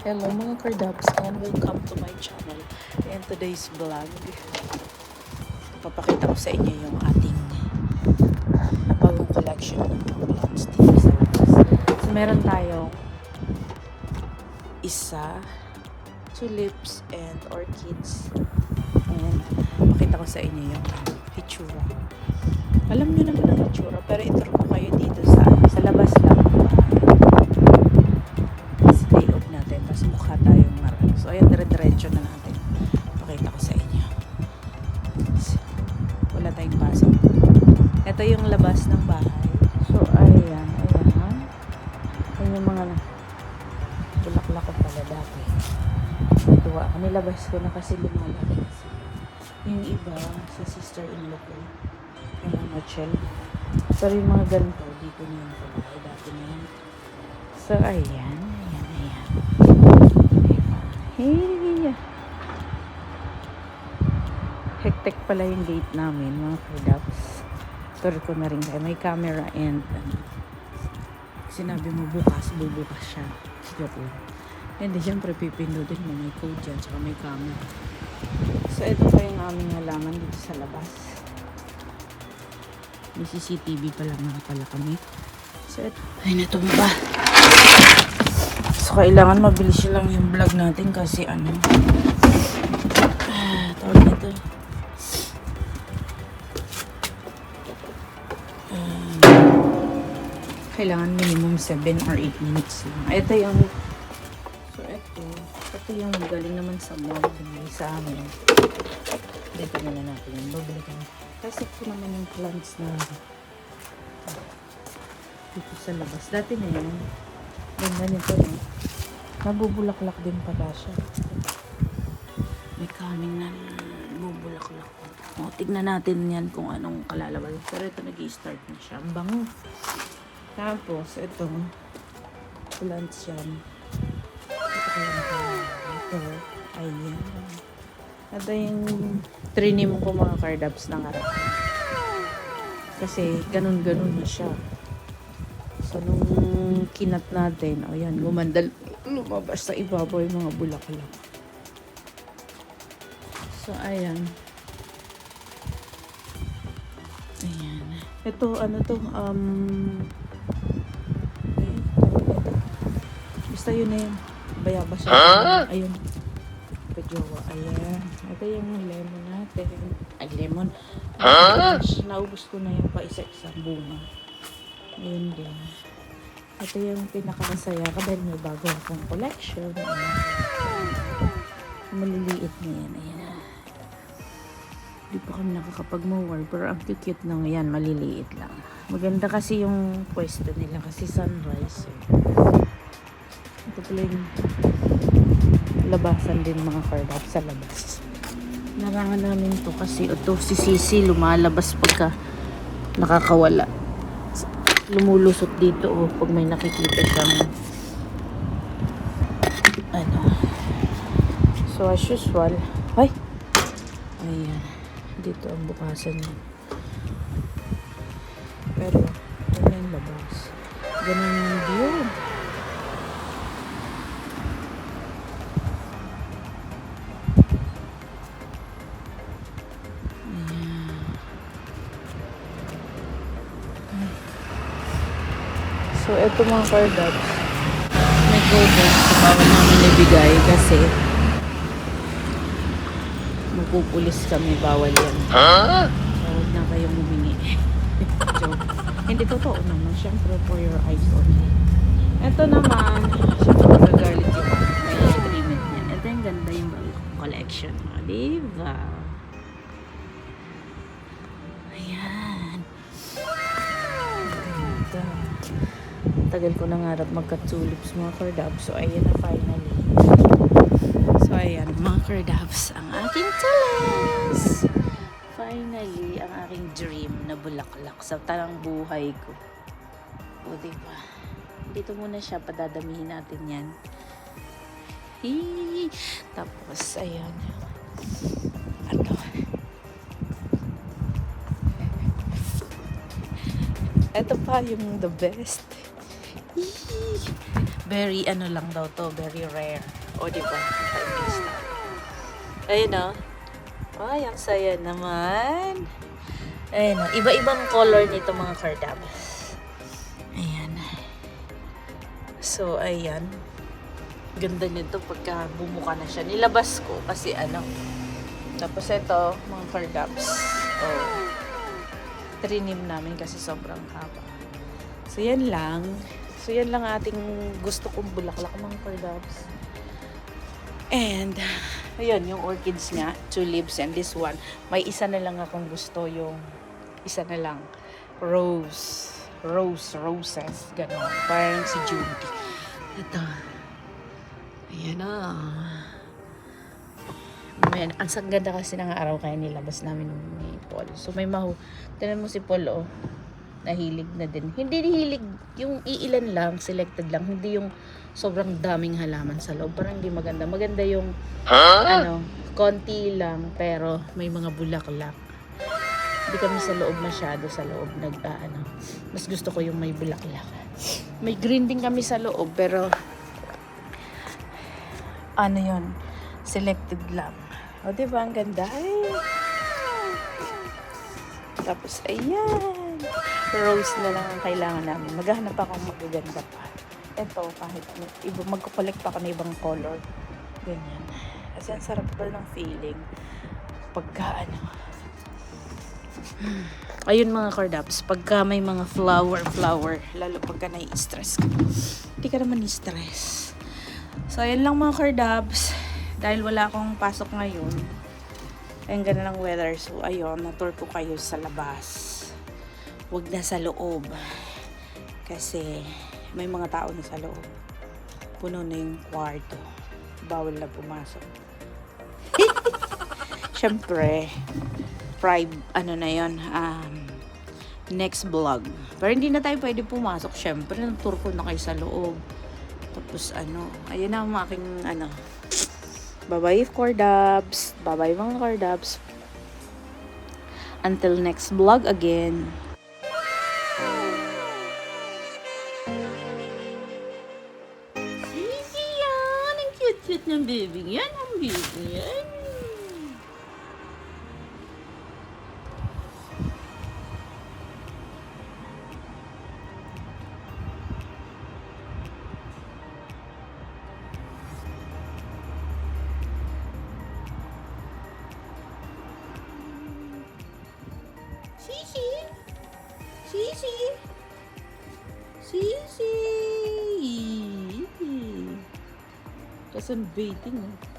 Hello mga Kardabs and welcome to my channel. And today's vlog, papakita ko sa inyo yung ating bagong collection ng plants. So meron tayong isa, tulips and orchids. And pakita ko sa inyo yung itsura. Alam nyo naman ang itsura pero ituro ko kayo dito sa, sa labas lang Nilabas ko na kasi lumalabas. Yung iba, sa sister-in-law ko. Yung mga chill. Pero yung mga ganito, dito na yung bahay. Dati na yan. So, ayan. Ayan, ayan. Hey! Hektek pala yung gate namin, mga kardabs. Tour ko na rin kayo. May camera and ano, sinabi mo bukas, bubukas siya. Joke lang. Hindi, syempre pipindutin mo. May code dyan, tsaka may camera. So, ito pa yung aming halaman dito sa labas. May CCTV pala nga pala kami. So, ito. Ay, natumba. So, kailangan mabilis lang yung vlog natin kasi ano. Ah, tawag nito. Ah, kailangan minimum 7 or 8 minutes lang. Ito yung So, ito. Yung galing naman sa. Bumili sa amin. Dito muna natin yung babalikan. Kasi ito naman yung plants na dito sa labas. Dati na yun. Ganda nito, no? Nabubulaklak din pala siya. May coming na bubulaklak. O, tignan natin yan kung anong kalalabas. Pero ito nag start na siya. Ang bango. Tapos, ito. Plants yan. Ito Ito. Ayan. Ito yung trinim ko mga cardabs ng harap. Kasi ganun-ganun na siya. So, nung kinat natin, o yan, gumandal, lumabas sa ibabaw yung mga bulaklak. So, ayan. Ayan. Ito, ano to, um, ayun, tawag ito. Basta yun na yun. Bayabas siya. Ayun. Kajowa. Ayan. Ito yung lemon natin. Ay, lemon. Huh? Naubos ko na yung pa isa-isang bunga. Ayun din. Ito yung pinakamasaya ko dahil may bago akong collection. Ayan. Maliliit na yan. Ayan. Hindi pa kami nakakapag-mower pero ang cute ng yan. Maliliit lang. Maganda kasi yung pwesto nila kasi sunrise. Eh. Ito pala yung labasan din mga cardap sa labas. Narangan namin to kasi ito si Sisi lumalabas pagka nakakawala. Lumulusot dito oh, pag may nakikita siyang ano. So as usual, ay, ayan, dito ang bukasan niya. Pero, ano yung labas? Ganun yung view. So, eto mga cardabs. May coders. So, bawal namin ibigay kasi magpupulis kami. Bawal yan. Huh? Huwag na kayong humingi. Joke. Hindi totoo naman. Siyempre, for your eyes only. Ito naman, siyempre, magagalit yung may agreement niya. Ito yung ganda yung collection. Diba? Tagal ko nangarap magka-tulips mga cardabs. So, ayan na finally. So, ayan mga cardabs. Ang aking tulips! Finally, ang aking dream na bulaklak sa tarang buhay ko. O, diba? Dito muna siya. Padadamihin natin yan. Hii! Tapos, ayan. Ano? Ito pa yung the best. Very ano lang daw to, very rare. O, di ba? Ayun o. Ay, ang saya naman. Ayun o. Iba-ibang color nito mga cardabs. Ayan. So, ayan. Ganda nito pagka bumuka na siya. Nilabas ko kasi ano. Tapos ito, mga cardabs. Oh. Trinim namin kasi sobrang haba. So, yan lang. So, yan lang ating gusto kong bulaklak mga cardabs. And, ayun, yung orchids nga, tulips, and this one, may isa na lang akong gusto yung, isa na lang, rose, rose, roses, gano'n, parang si Judy. Ito, ayan na. Man, ang ganda kasi ng araw kaya nilabas namin ni Paul. So may mahu, tinan mo si Paul oh, nahilig na din. Hindi hilig, yung iilan lang, selected lang, hindi yung sobrang daming halaman sa loob. Parang hindi maganda. Maganda yung, ano, konti lang, pero may mga bulaklak. Hindi kami sa loob masyado, sa loob nag, ah, ano, mas gusto ko yung may bulaklak. May green din kami sa loob, pero, ano yon selected lang. O, di ba? Ang ganda. Ay. Tapos, ayan. Rose na lang ang kailangan namin. Maghahanap ako ng magaganda pa. Ito, kahit ano, iba, magkukolect pa ako ng ibang color. Ganyan. Kasi ang sarap pa ng feeling. Pagka ano. Ayun mga cardabs, pagka may mga flower, flower, lalo pagka nai-stress ka. Hindi ka naman i-stress. So, ayun lang mga cardabs. Dahil wala akong pasok ngayon. Ayun, ganun lang weather. So, ayun, na-tour ko kayo sa labas. Huwag na sa loob. Kasi, may mga tao na sa loob. Puno na yung kwarto. Bawal na pumasok. Siyempre, private, ano na yon um, next vlog. Pero hindi na tayo pwede pumasok. Siyempre, nag-tour ko na kayo sa loob. Tapos, ano, ayun na ang aking, ano, Bye-bye, Cordabs. Bye-bye, mga Cordabs. Until next vlog again. Cute-cute ng baby yan. Ang baby yan. Sisi! Sisi! Sisi! Kasi baiting eh.